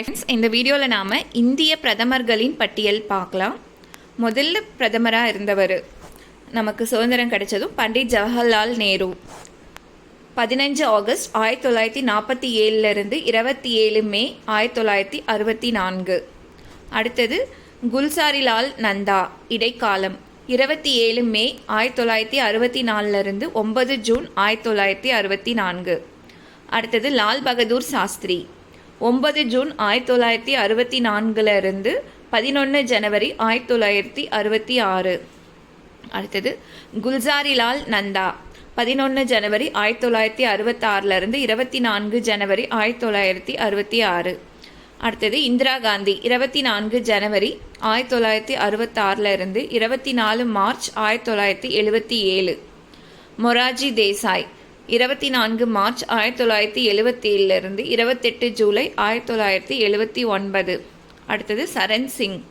Friends இந்த வீடியோவில் நாம் இந்திய பிரதமர்களின் பட்டியல் பார்க்கலாம். முதல்ல பிரதமராக இருந்தவர் நமக்கு சுதந்திரம் கிடைச்சதும் பண்டிட் ஜவஹர்லால் நேரு. பதினஞ்சு ஆகஸ்ட் ஆயிரத்தி தொள்ளாயிரத்தி நாற்பத்தி ஏழுலேருந்து இருபத்தி ஏழு மே ஆயிரத்தி தொள்ளாயிரத்தி அறுபத்தி நான்கு. அடுத்தது குல்சாரிலால் நந்தா இடைக்காலம் இருபத்தி ஏழு மே ஆயிரத்தி தொள்ளாயிரத்தி அறுபத்தி நாலுலேருந்து ஒன்பது ஜூன் ஆயிரத்தி தொள்ளாயிரத்தி அறுபத்தி நான்கு. அடுத்தது லால் பகதூர் சாஸ்திரி. ஒன்பது ஜூன் ஆயிரத்தி தொள்ளாயிரத்தி அறுபத்தி நான்குலருந்து பதினொன்று ஜனவரி ஆயிரத்தி தொள்ளாயிரத்தி அறுபத்தி ஆறு. அடுத்தது குல்சாரிலால் நந்தா பதினொன்று ஜனவரி ஆயிரத்தி தொள்ளாயிரத்தி அறுபத்தாறுலருந்து இருபத்தி நான்கு ஜனவரி ஆயிரத்தி தொள்ளாயிரத்தி அறுபத்தி ஆறு. அடுத்தது இந்திரா காந்தி இருபத்தி நான்கு ஜனவரி ஆயிரத்தி தொள்ளாயிரத்தி அறுபத்தாறுலருந்து இருபத்தி நாலு மார்ச் ஆயிரத்தி தொள்ளாயிரத்தி எழுபத்தி ஏழு. மொராஜி தேசாய் இருபத்தி நான்கு மார்ச் ஆயிரத்தி தொள்ளாயிரத்தி எழுபத்தி ஏழுலேருந்து இருபத்தெட்டு ஜூலை ஆயிரத்தி தொள்ளாயிரத்தி எழுபத்தி ஒன்பது. அடுத்தது சரண் சிங்.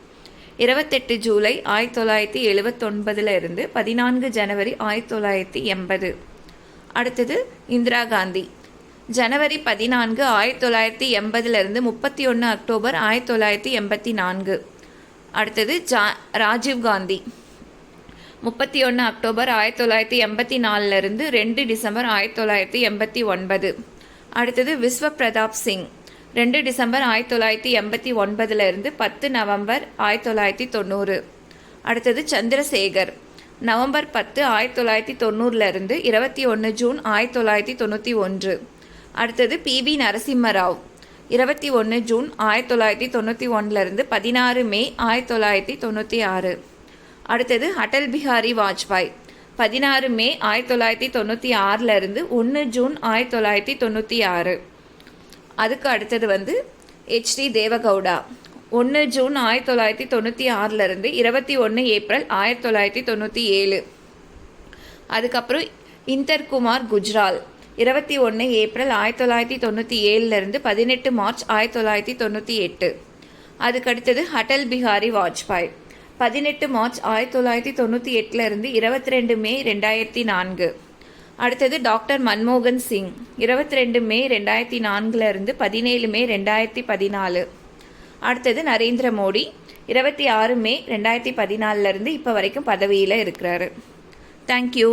இருபத்தெட்டு ஜூலை ஆயிரத்தி தொள்ளாயிரத்தி எழுபத்தொன்பதுல இருந்து பதினான்கு ஜனவரி ஆயிரத்தி தொள்ளாயிரத்தி எண்பது. அடுத்தது இந்திரா காந்தி. ஜனவரி பதினான்கு ஆயிரத்தி தொள்ளாயிரத்தி எண்பதுலேருந்து முப்பத்தி ஒன்று அக்டோபர் ஆயிரத்தி தொள்ளாயிரத்தி எண்பத்தி நான்கு. அடுத்தது ஜா ராஜீவ் காந்தி. முப்பத்தி ஒன்று அக்டோபர் ஆயிரத்தி தொள்ளாயிரத்தி எண்பத்தி நாலுலேருந்து ரெண்டு டிசம்பர் ஆயிரத்தி தொள்ளாயிரத்தி எண்பத்தி ஒன்பது. அடுத்தது விஸ்வ பிரதாப் சிங். ரெண்டு டிசம்பர் ஆயிரத்தி தொள்ளாயிரத்தி எண்பத்தி ஒன்பதுலேருந்து பத்து நவம்பர் ஆயிரத்தி தொள்ளாயிரத்தி தொண்ணூறு. அடுத்தது சந்திரசேகர். நவம்பர் பத்து ஆயிரத்தி தொள்ளாயிரத்தி தொண்ணூறுலேருந்து இருபத்தி ஒன்று ஜூன் ஆயிரத்தி தொள்ளாயிரத்தி தொண்ணூற்றி ஒன்று. அடுத்தது பி வி நரசிம்மராவ். இருபத்தி ஒன்று ஜூன் ஆயிரத்தி தொள்ளாயிரத்தி தொண்ணூற்றி ஒன்றுலேருந்து பதினாறு மே ஆயிரத்தி தொள்ளாயிரத்தி தொண்ணூற்றி ஆறு. அடுத்தது அடல் பிஹாரி வாஜ்பாய். பதினாறு மே ஆயிரத்தி தொள்ளாயிரத்தி தொண்ணூற்றி ஆறிலிருந்து ஒன்று ஜூன் ஆயிரத்தி தொள்ளாயிரத்தி தொண்ணூற்றி ஆறு. அதுக்கு அடுத்தது வந்து ஹெச்டி தேவகவுடா. ஒன்று ஜூன் ஆயிரத்தி தொள்ளாயிரத்தி தொண்ணூற்றி ஆறிலிருந்து இருபத்தி ஒன்று ஏப்ரல் ஆயிரத்தி தொள்ளாயிரத்தி தொண்ணூற்றி ஏழு. அதுக்கப்புறம் இந்தர்குமார் குஜ்ரால். இருபத்தி ஒன்று ஏப்ரல் ஆயிரத்தி தொள்ளாயிரத்தி தொண்ணூற்றி ஏழுலேருந்து பதினெட்டு மார்ச் ஆயிரத்தி தொள்ளாயிரத்தி தொண்ணூற்றி எட்டு. அதுக்கடுத்தது அடல் பிஹாரி வாஜ்பாய். பதினெட்டு மார்ச் ஆயிரத்தி தொள்ளாயிரத்தி தொண்ணூற்றி எட்டுலேருந்து இருபத்தி ரெண்டு மே ரெண்டாயிரத்தி நான்கு. அடுத்தது டாக்டர் மன்மோகன் சிங். இருபத்தி ரெண்டு மே ரெண்டாயிரத்தி நான்குலேருந்து பதினேழு மே ரெண்டாயிரத்தி பதினாலு. அடுத்தது நரேந்திர மோடி. இருபத்தி ஆறு மே ரெண்டாயிரத்தி பதினாலிருந்து இப்போ வரைக்கும் பதவியில் இருக்கிறாரு. தேங்க்யூ